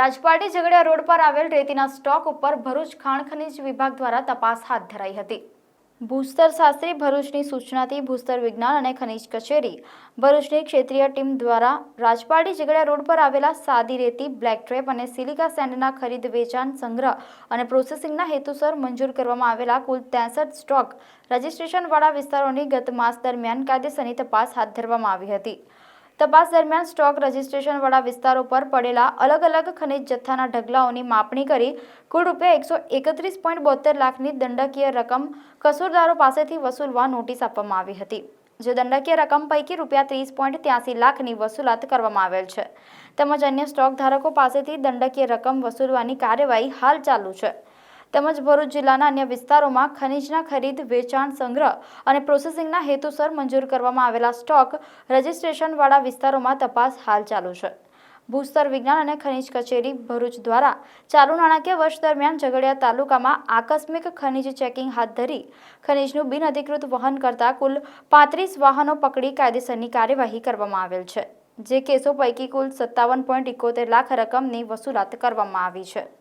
રાજપાટી Jhagadia road પર આવેલ રેતીના stock ઉપર ભરૂચ ખાણ ખનીજ વિભાગ દ્વારા તપાસ હાથ ધરાઈ હતી. ભૂસ્તર શાસ્ત્રી ભરૂચની સૂચનાથી ભૂસ્તર વિજ્ઞાન અને ખનીજ કચેરી ભરૂચની ક્ષેત્રીય ટીમ દ્વારા રાજપાટી ઝઘડિયા રોડ પર આવેલા સાદી રેતી, બ્લેક ટ્રેપ અને સિલિકા સેન્ડના ખરીદ, વેચાણ, સંગ્રહ અને પ્રોસેસિંગના હેતુસર મંજૂર કરવામાં આવેલા કુલ ત્રેસઠ સ્ટોક રજિસ્ટ્રેશનવાળા વિસ્તારોની ગત માસ દરમિયાન કાયદેસરની તપાસ હાથ ધરવામાં આવી હતી. તપાસ દરમિયાન સ્ટોક રજિસ્ટ્રેશનવાળા વિસ્તારો પર પડેલા અલગ અલગ ખનિજ જથ્થાના ઢગલાઓની માપણી કરી કુલ રૂપિયા એકસો એકત્રીસ પોઈન્ટ બોતેર લાખની દંડકીય રકમ કસૂરદારો પાસેથી વસૂલવા નોટિસ આપવામાં આવી હતી, જે દંડકીય રકમ પૈકી રૂપિયા ત્રીસ પોઈન્ટ ત્યાસી લાખની વસૂલાત કરવામાં આવેલ છે. તેમજ અન્ય સ્ટોક ધારકો પાસેથી દંડકીય રકમ વસૂલવાની કાર્યવાહી હાલ ચાલુ છે. તેમજ ભરૂચ જિલ્લાના અન્ય વિસ્તારોમાં ખનીજના ખરીદ, વેચાણ સંગ્રહ અને પ્રોસેસિંગના હેતુસર મંજૂર કરવામાં આવેલા સ્ટોક રજિસ્ટ્રેશનવાળા વિસ્તારોમાં તપાસ હાલ ચાલુ છે. ભૂસ્તર વિજ્ઞાન અને ખનિજ કચેરી ભરૂચ દ્વારા ચાલુ નાણાકીય વર્ષ દરમિયાન ઝઘડિયા તાલુકામાં આકસ્મિક ખનિજ ચેકિંગ હાથ ધરી ખનિજનું બિનઅધિકૃત વહન કરતા કુલ પાંત્રીસ વાહનો પકડી કાયદેસરની કાર્યવાહી કરવામાં આવેલ છે. જે કેસો પૈકી કુલ સત્તાવન પોઈન્ટ ઇકોતેર લાખ રકમની વસૂલાત કરવામાં આવી છે.